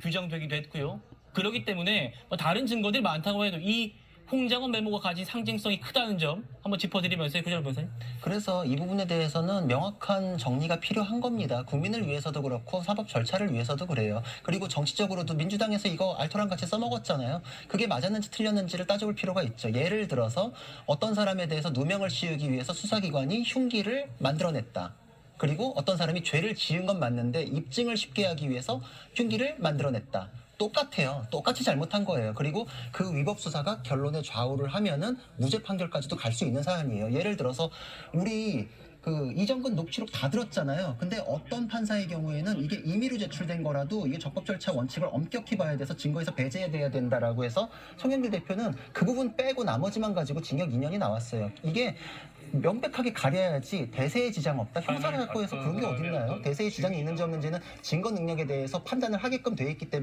규정되기도 했고요. 그렇기 때문에 뭐 다른 증거들이 많다고 해도 이 홍장원 메모가 가진 상징성이 크다는 점 한번 짚어드리면서 구절 변호사님. 그래서 이 부분에 대해서는 명확한 정리가 필요한 겁니다. 국민을 위해서도 그렇고 사법 절차를 위해서도 그래요. 그리고 정치적으로도 민주당에서 이거 알토랑 같이 써먹었잖아요. 그게 맞았는지 틀렸는지를 따져볼 필요가 있죠. 예를 들어서 어떤 사람에 대해서 누명을 씌우기 위해서 수사기관이 흉기를 만들어냈다. 그리고 어떤 사람이 죄를 지은 건 맞는데 입증을 쉽게 하기 위해서 흉기를 만들어냈다. 똑같아요. 똑같이 잘못한 거예요. 그리고 그 위법 수사가 결론에 좌우를 하면은 무죄 판결까지도 갈 수 있는 사안이에요. 예를 들어서 우리 그 이정근 녹취록 다 들었잖아요. 근데 어떤 판사의 경우에는 이게 임의로 제출된 거라도 이게 적법 절차 원칙을 엄격히 봐야 돼서 증거에서 배제돼야 된다라고 해서 송영길 대표는 그 부분 빼고 나머지만 가지고 징역 2년이 나왔어요. 이게 명백하게 가려야지 대세에 지장 없다. 형사를 갖고 해서 그런 게 어딨나요? 대세에 지장이 있는지 없는지는 증거 능력에 대해서 판단을 하게끔 돼 있기 때문에